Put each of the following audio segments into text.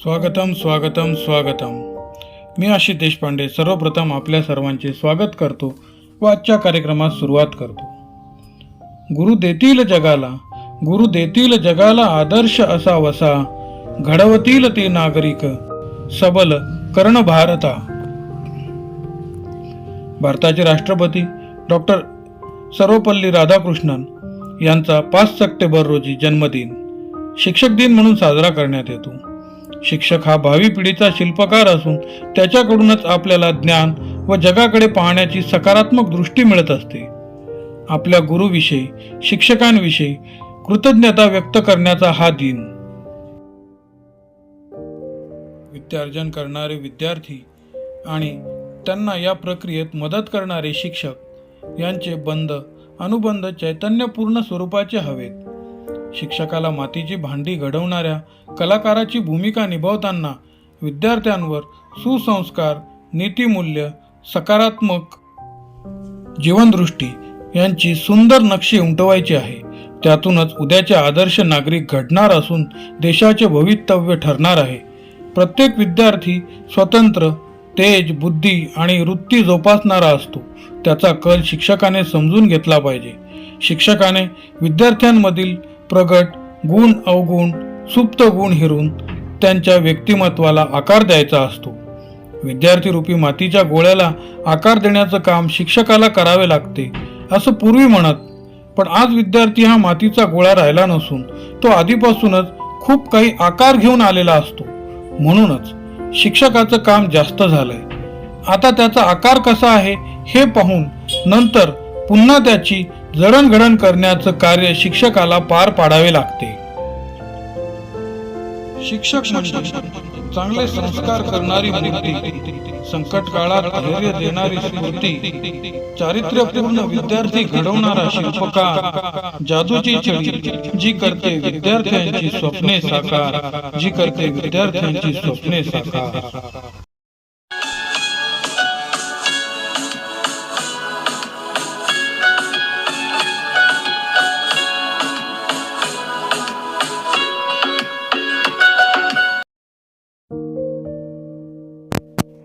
स्वागतम स्वागतम स्वागतम. मी आशिष देशपांडे सर्वप्रथम आपल्या सर्वांचे स्वागत करतो व आजच्या कार्यक्रमात सुरुवात करतो. गुरु देतील जगाला गुरु देतील जगाला आदर्श असा वसा घडवतील ते नागरिक सबल कर्ण भारता. भारताचे राष्ट्रपती डॉक्टर सर्वपल्ली राधाकृष्णन यांचा पाच सप्टेंबर रोजी जन्मदिन शिक्षक दिन म्हणून साजरा करण्यात येतो. शिक्षक हा भावी पिढीचा शिल्पकार असून त्याच्याकडूनच आपल्याला ज्ञान व जगाकडे पाहण्याची सकारात्मक दृष्टी मिळत असते. आपल्या गुरुविषयी शिक्षकांविषयी कृतज्ञता व्यक्त करण्याचा हा दिन. विद्यार्जन करणारे विद्यार्थी आणि त्यांना या प्रक्रियेत मदत करणारे शिक्षक यांचे बंध अनुबंध चैतन्यपूर्ण स्वरूपाचे हवेत. शिक्षकाला मातीची भांडी घडवणाऱ्या कलाकाराची भूमिका निभावताना विद्यार्थ्यांवर सुसंस्कार नीतिमूल्य सकारात्मक जीवनदृष्टी यांची सुंदर नक्षी उमटवायची आहे. त्यातूनच उद्याचे आदर्श नागरिक घडणार असून देशाचे भवितव्य ठरणार आहे. प्रत्येक विद्यार्थी स्वतंत्र तेज बुद्धी आणि वृत्ती जोपासणारा असतो. त्याचा कल शिक्षकाने समजून घेतला पाहिजे. शिक्षकाने विद्यार्थ्यांमधील प्रगट गुण अवगुण सुप्त गुण हिरून त्यांच्या व्यक्तिमत्वाला आकार द्यायचा असतो. विद्यार्थी रूपी मातीच्या गोळ्याला आकार देण्याचं काम शिक्षकाला करावे लागते असं पूर्वी म्हणत पण आज विद्यार्थी हा मातीचा गोळा राहिला नसून तो आधीपासूनच खूप काही आकार घेऊन आलेला असतो. म्हणूनच शिक्षकाचं काम जास्त झालंय. आता त्याचा आकार कसा आहे हे पाहून नंतर पुन्हा त्याची जडणघडण करण्याचं कार्य शिक्षकाला पार पाडावे लागते. शिक्षक म्हणजे चांगले संस्कार करणारी मूर्ती संकट काळात धैर्य देणारी स्फूर्ती चारित्र्यपूर्ण विद्यार्थी घडवणारा शिल्पकार जादूची छडी जी करते विद्यार्थ्यांची स्वप्ने साकार जी करते विद्यार्थ्यांची स्वप्ने साकार.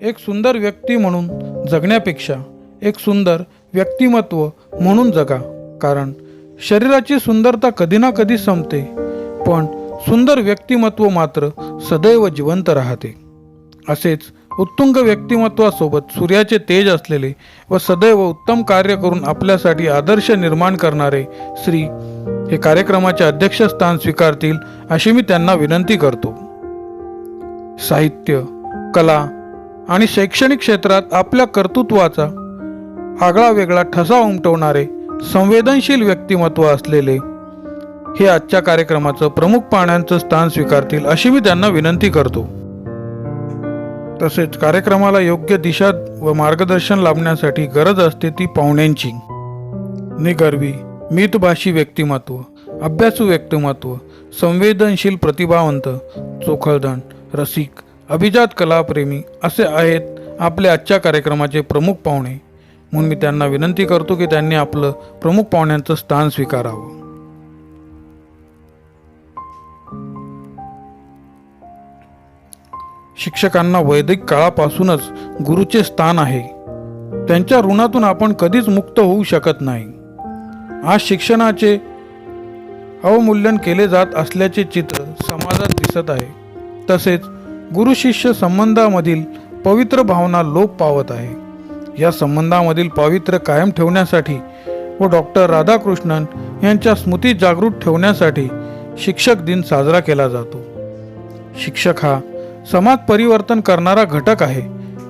एक सुंदर व्यक्ती म्हणून जगण्यापेक्षा एक सुंदर व्यक्तिमत्व म्हणून जगा. कारण शरीराची सुंदरता कधी ना कधी संपते पण सुंदर व्यक्तिमत्व मात्र सदैव जिवंत राहते. असेच उत्तुंग व्यक्तिमत्वासोबत सूर्याचे तेज असलेले व सदैव उत्तम कार्य करून आपल्यासाठी आदर्श निर्माण करणारे श्री हे कार्यक्रमाचे अध्यक्षस्थान स्वीकारतील अशी मी त्यांना विनंती करतो. साहित्य कला आणि शैक्षणिक क्षेत्रात आपल्या कर्तृत्वाचा आगळा वेगळा ठसा उमटवणारे संवेदनशील व्यक्तिमत्व असलेले हे आजच्या कार्यक्रमाचं प्रमुख पाहण्यांचं स्थान स्वीकारतील अशी मी त्यांना विनंती करतो. तसेच कार्यक्रमाला योग्य दिशा व मार्गदर्शन लाभण्यासाठी गरज असते ती पाहुण्यांची. निगर्वी मितभाषी व्यक्तिमत्व अभ्यासू व्यक्तिमत्व संवेदनशील प्रतिभावंत चोखळदण रसिक अभिजात कलाप्रेमी असे आहेत आपल्या आजच्या कार्यक्रमाचे प्रमुख पाहुणे. म्हणून मी त्यांना विनंती करतो की त्यांनी आपलं प्रमुख पाहुण्यांचं स्थान स्वीकारावं. शिक्षकांना वैदिक काळापासूनच गुरुचे स्थान आहे. त्यांच्या ऋणातून आपण कधीच मुक्त होऊ शकत नाही. आज शिक्षणाचे अवमूल्यन केले जात असल्याचे चित्र समाजात दिसत आहे. तसेच गुरु शिष्य संबंधामधील पवित्र भावना लोप पावत आहे. या संबंधामधील पावित्र्य कायम ठेवण्यासाठी व डॉक्टर राधाकृष्णन यांच्या स्मृती जागृत ठेवण्यासाठी शिक्षक दिन साजरा केला जातो. शिक्षक हा समाज परिवर्तन करणारा घटक आहे.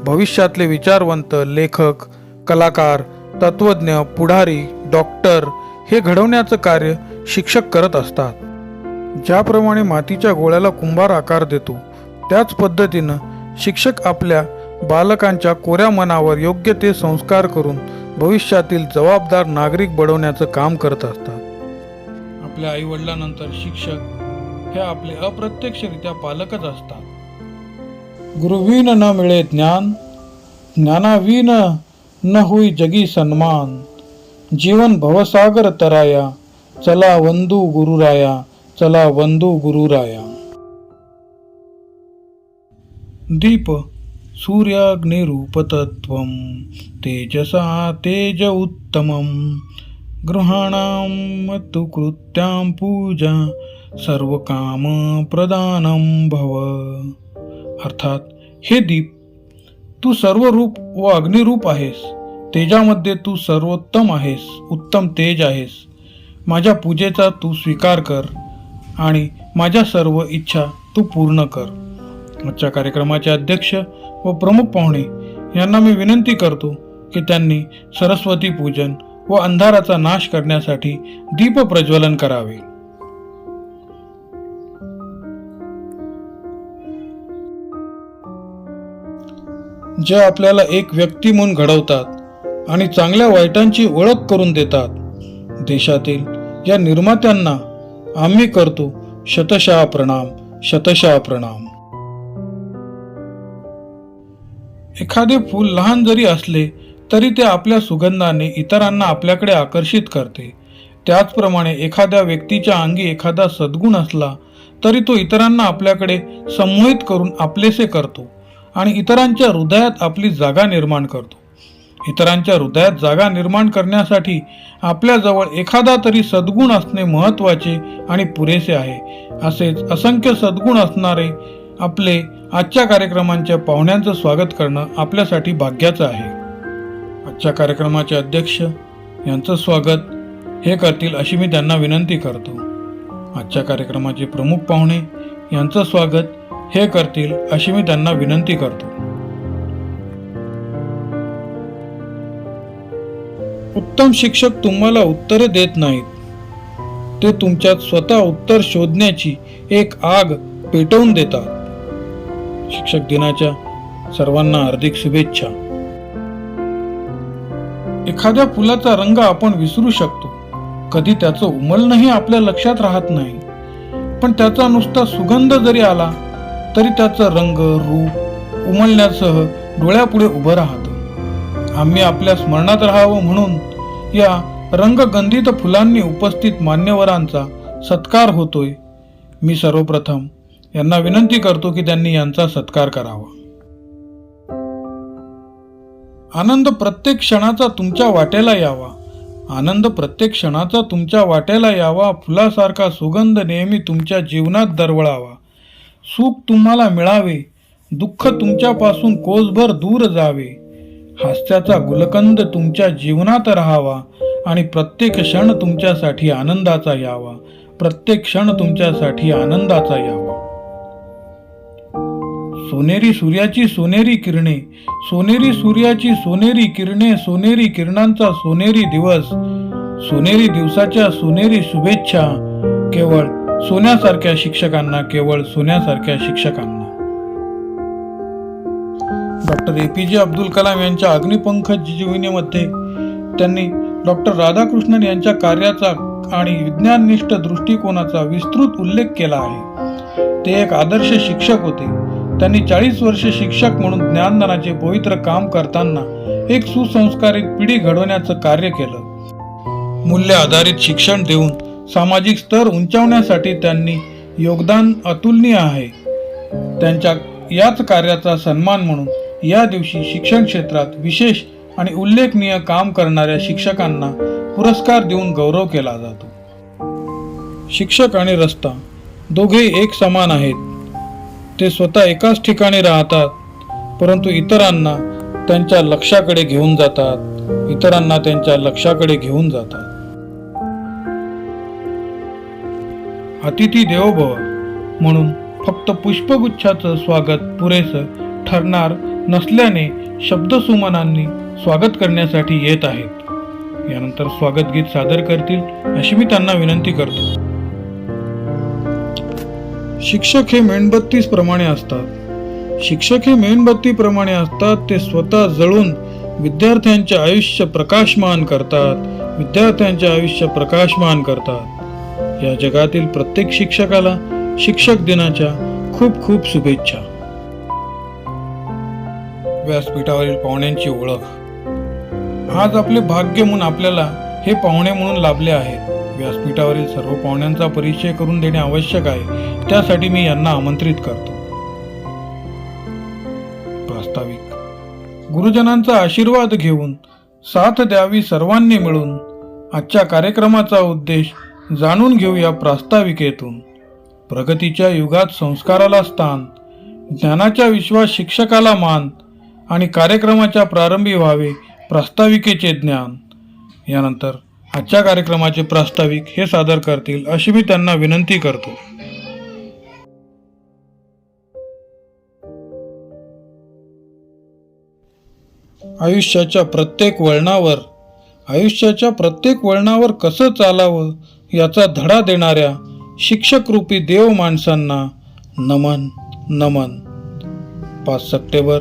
भविष्यातले विचारवंत लेखक कलाकार तत्वज्ञ पुढारी डॉक्टर हे घडवण्याचं कार्य शिक्षक करत असतात. ज्याप्रमाणे मातीच्या गोळ्याला कुंभार आकार देतो त्याच पद्धतीनं शिक्षक आपल्या बालकांच्या कोऱ्या मनावर योग्य ते संस्कार करून भविष्यातील जबाबदार नागरिक बनवण्याचं काम करत असतात. आपल्या आई वडिलांनंतर शिक्षक हे आपले अप्रत्यक्षरित्या पालकच असतात. गुरुविन न मिळे ज्ञान ज्ञानाविन न होई जगी सन्मान जीवन भवसागर तराया चला वंदू गुरुराया चला वंदू गुरुराया. दीप सूर्याग्निरूपतत्वं तेजसा तेज उत्तमं गृहाणां तु कृत्यां पूजा सर्वकामप्रदानं भव। अर्थात हे दीप तू सर्व रूप व अग्निरूप आहेस. तेजामध्ये तू सर्वोत्तम आहेस उत्तम तेज आहेस. माझ्या पूजेचा तू स्वीकार कर आणि माझ्या सर्व इच्छा तू पूर्ण कर. आजच्या कार्यक्रमाचे अध्यक्ष व प्रमुख पाहुणे यांना मी विनंती करतो की त्यांनी सरस्वती पूजन व अंधाराचा नाश करण्यासाठी दीप प्रज्वलन करावे. जे आपल्याला एक व्यक्ती म्हणून घडवतात आणि चांगल्या वाईटांची ओळख करून देतात देशातील या निर्मात्यांना आम्ही करतो शतशः प्रणाम शतशः प्रणाम. एखादे फूल लहान जरी असले तरी ते आपल्या सुगंधाने इतरांना आपल्याकडे आकर्षित करते. त्याचप्रमाणे एखाद्या व्यक्तीच्या अंगी एखादा सद्गुण असला तरी तो इतरांना आपल्याकडे संमोहित करून आपलेसे करतो आणि इतरांच्या हृदयात आपली जागा निर्माण करतो. इतरांच्या हृदयात जागा निर्माण करण्यासाठी आपल्याजवळ एखादा तरी सद्गुण असणे महत्त्वाचे आणि पुरेसे आहे. असेच असंख्य सद्गुण असणारे आपले आजच्या कार्यक्रमांच्या पाहुण्यांचं स्वागत करणं आपल्यासाठी भाग्याचं आहे. आजच्या कार्यक्रमाचे अध्यक्ष यांचं स्वागत हे करतील अशी मी त्यांना विनंती करतो. आजच्या कार्यक्रमाचे प्रमुख पाहुणे यांचं स्वागत हे करतील अशी मी त्यांना विनंती करतो. उत्तम शिक्षक तुम्हाला उत्तरे देत नाहीत. ते तुमच्यात स्वतः उत्तर शोधण्याची एक आग पेटवून देतात. शिक्षक दिनाच्या सर्वांना हार्दिक शुभेच्छा. एखाद्या फुलाचा रंग आपण विसरू शकतो. कधी त्याचं उमलणंही आपल्या लक्षात राहत नाही. पण त्याचा नुसता सुगंध जरी आला तरी त्याचं रंग रूप उमलण्यासह डोळ्यापुढे उभं राहतं. आम्ही आपल्या स्मरणात राहावं म्हणून या रंगगंधित फुलांनी उपस्थित मान्यवरांचा सत्कार होतोय. मी सर्वप्रथम यांना विनंती करतो की त्यांनी यांचा सत्कार करावा. आनंद प्रत्येक क्षणाचा तुमच्या वाट्याला यावा. आनंद प्रत्येक क्षणाचा तुमच्या वाट्याला यावा. फुलासारखा सुगंध नेहमी तुमच्या जीवनात दरवळावा. सुख तुम्हाला मिळावे. दुःख तुमच्यापासून कोसभर दूर जावे. हास्याचा गुलकंद तुमच्या जीवनात राहावा आणि प्रत्येक क्षण तुमच्यासाठी आनंदाचा यावा. प्रत्येक क्षण तुमच्यासाठी आनंदाचा यावा. सोनेरी सूर्याची सोनेरी किरणे सोनेरी सूर्याची सोनेरी किरणे सोनेरी किरणांचा सोनेरी दिवस सोनेरी दिवसाच्या सोनेरी शुभेच्छा केवळ सोन्यासारख्या शिक्षकांना केवळ सोन्यासारख्या शिक्षकांना. डॉक्टर ए पी जे अब्दुल कलाम यांच्या अग्निपंख जीवनीमध्ये त्यांनी डॉक्टर राधाकृष्णन यांच्या कार्याचा आणि विज्ञाननिष्ठ दृष्टिकोनाचा विस्तृत उल्लेख केला आहे. ते एक आदर्श शिक्षक होते. त्यांनी चाळीस वर्ष शिक्षक म्हणून ज्ञानदानाचे पवित्र काम करताना एक सुसंस्कारित पिढी घडवण्याचं कार्य केलं. मूल्य आधारित शिक्षण देऊन सामाजिक स्तर उंचावण्यासाठी त्यांनी योगदान अतुलनीय आहे. त्यांच्या याच कार्याचा सन्मान म्हणून या दिवशी शिक्षण क्षेत्रात विशेष आणि उल्लेखनीय काम करणाऱ्या शिक्षकांना पुरस्कार देऊन गौरव केला जातो. शिक्षक आणि रस्ता दोघे एक समान आहेत. ते स्वतः एकाच ठिकाणी राहतात परंतु इतरांना त्यांच्या लक्षाकडे घेऊन जातात. इतरांना त्यांच्या लक्षाकडे घेऊन जातात. अतिथी देवभव म्हणून फक्त पुष्पगुच्छाचं स्वागत पुरेसं ठरणार नसल्याने शब्दसुमनांनी स्वागत करण्यासाठी येत आहेत. यानंतर स्वागत गीत सादर करतील अशी मी त्यांना विनंती करतो. शिक्षक हे मेणबत्तीस प्रमाणे असतात. शिक्षक हे मेणबत्तीप्रमाणे असतात ते स्वतः जळून विद्यार्थ्यांचे आयुष्य प्रकाशमान करतात. विद्यार्थ्यांचे आयुष्य प्रकाशमान करतात. या जगातील प्रत्येक शिक्षकाला शिक्षक दिनाच्या खूप खूप शुभेच्छा. व्यासपीठावरील पाहुण्यांची ओळख. आज आपले भाग्य म्हणून आपल्याला हे पाहुणे म्हणून लाभले आहेत. व्यासपीठावरील सर्व पाहुण्यांचा परिचय करून देणे आवश्यक आहे. त्यासाठी मी यांना आमंत्रित करतो. प्रास्ताविक. गुरुजनांचा आशीर्वाद घेऊन साथ द्यावी सर्वांनी मिळून आजच्या कार्यक्रमाचा उद्देश जाणून घेऊया प्रास्ताविकेतून. प्रगतीच्या युगात संस्काराला स्थान ज्ञानाच्या विश्वास शिक्षकाला मान आणि कार्यक्रमाच्या प्रारंभी व्हावे प्रास्ताविकेचे ज्ञान. यानंतर आजच्या कार्यक्रमाचे प्रास्ताविक हे सादर करतील अशी मी त्यांना विनंती करतो. आयुष्याच्या प्रत्येक वळणावर आयुष्याच्या प्रत्येक वळणावर कसं चालावं याचा धडा देणाऱ्या शिक्षकरूपी देव माणसांना नमन नमन. पाच सप्टेंबर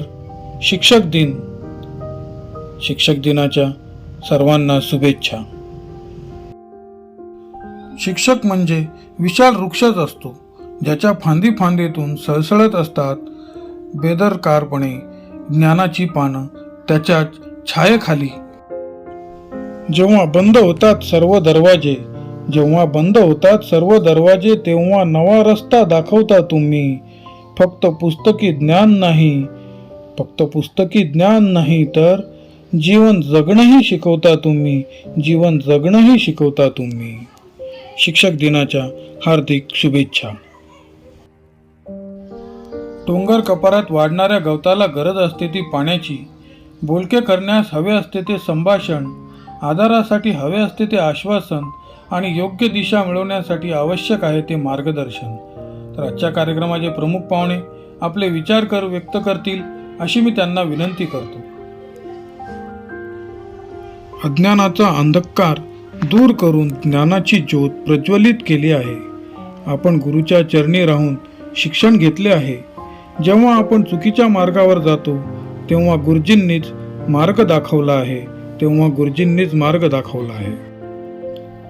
शिक्षक दिन. शिक्षक दिनाच्या सर्वांना शुभेच्छा. शिक्षक म्हणजे विशाल वृक्षच असतो ज्याच्या फांदी फांदीतून सळसळत असतात. बेदरकारपणे ज्ञानाची पानं त्याच्या छायेखाली. जेव्हा बंद होतात सर्व दरवाजे जेव्हा बंद होतात सर्व दरवाजे तेव्हा नवा रस्ता दाखवता तुम्ही. फक्त पुस्तकी ज्ञान नाही फक्त पुस्तकी ज्ञान नाही तर जीवन जगणंही शिकवता तुम्ही जीवन जगणंही शिकवता तुम्ही. शिक्षक दिनाच्या हार्दिक शुभेच्छा. डोंगर कपारात वाढणाऱ्या गवताला गरज असते ती पाण्याची. बोलके करण्यास हवे असते ते संभाषण आधारासाठी हवे असते ते आश्वासन आणि योग्य दिशा मिळवण्यासाठी आवश्यक आहे ते मार्गदर्शन. तर आजच्या कार्यक्रमाचे प्रमुख पाहुणे आपले विचार कर व्यक्त करतील अशी मी त्यांना विनंती करतो. अज्ञानाचा अंधकार दूर करून ज्ञानाची ज्योत प्रज्वलित केली आहे. आपण गुरुच्या चरणी राहून शिक्षण घेतले आहे. जेव्हा आपण चुकीच्या मार्गावर जातो तेव्हा गुरुजींनीच मार्ग दाखवला आहे. तेव्हा गुरुजींनीच मार्ग दाखवला आहे.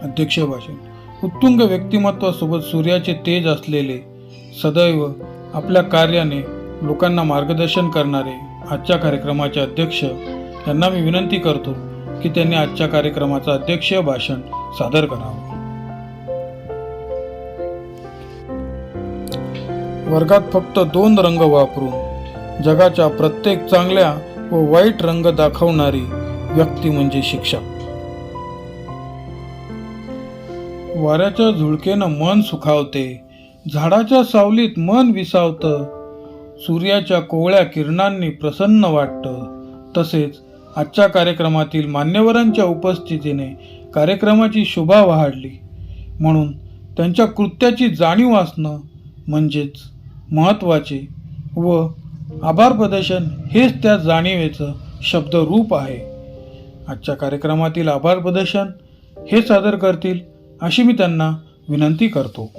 अध्यक्ष भाषण. उत्तुंग व्यक्तिमत्वासोबत सूर्याचे तेज असलेले सदैव आपल्या कार्याने लोकांना मार्गदर्शन करणारे आजच्या कार्यक्रमाचे अध्यक्ष यांना मी विनंती करतो की त्यांनी आजच्या कार्यक्रमाचं अध्यक्षीय भाषण सादर करावं. वर्गात फक्त दोन रंग वापरून जगाच्या प्रत्येक चांगल्या व वाईट रंग दाखवणारी व्यक्ती म्हणजे शिक्षक वाऱ्याच्या झुळकेनं मन सुखावते झाडाच्या सावलीत मन विसावतं सूर्याच्या कोवळ्या किरणांनी प्रसन्न वाटतं तसेच आजच्या कार्यक्रमातील मान्यवरांच्या उपस्थितीने कार्यक्रमाची शोभा वाढली. म्हणून त्यांच्या कृत्याची जाणीव असणं म्हणजेच महत्त्वाचे व आभार प्रदर्शन हेच त्या जाणीवेचं शब्दरूप आहे. आजच्या कार्यक्रमातील आभार प्रदर्शन हे सादर करतील अशी मी त्यांना विनंती करतो.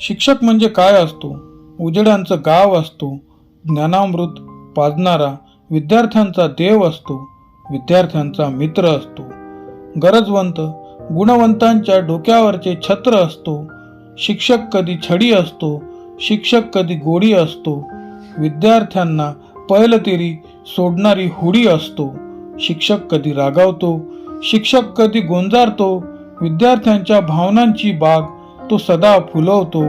शिक्षक म्हणजे काय असतो? उजेडांचं गाव असतो? ज्ञानामृत पाजणारा विद्यार्थ्यांचा देव असतो विद्यार्थ्यांचा मित्र असतो. गरजवंत गुणवंतांच्या डोक्यावरचे छत्र असतो. शिक्षक कधी छडी असतो शिक्षक कधी गोडी असतो. विद्यार्थ्यांना पैलतेरी सोडणारी हुडी असतो. शिक्षक कधी रागावतो शिक्षक कधी गोंजारतो. विद्यार्थ्यांच्या भावनांची बाग तो सदा फुलवतो.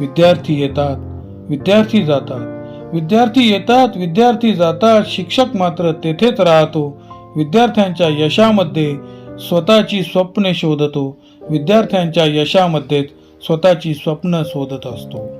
विद्यार्थी येतात विद्यार्थी जातात. विद्यार्थी येतात विद्यार्थी जातात शिक्षक मात्र तेथेच राहतो. विद्यार्थ्यांच्या यशामध्ये स्वतःची स्वप्ने शोधतो. विद्यार्थ्यांच्या यशामध्येच स्वतःची स्वप्न शोधत असतो.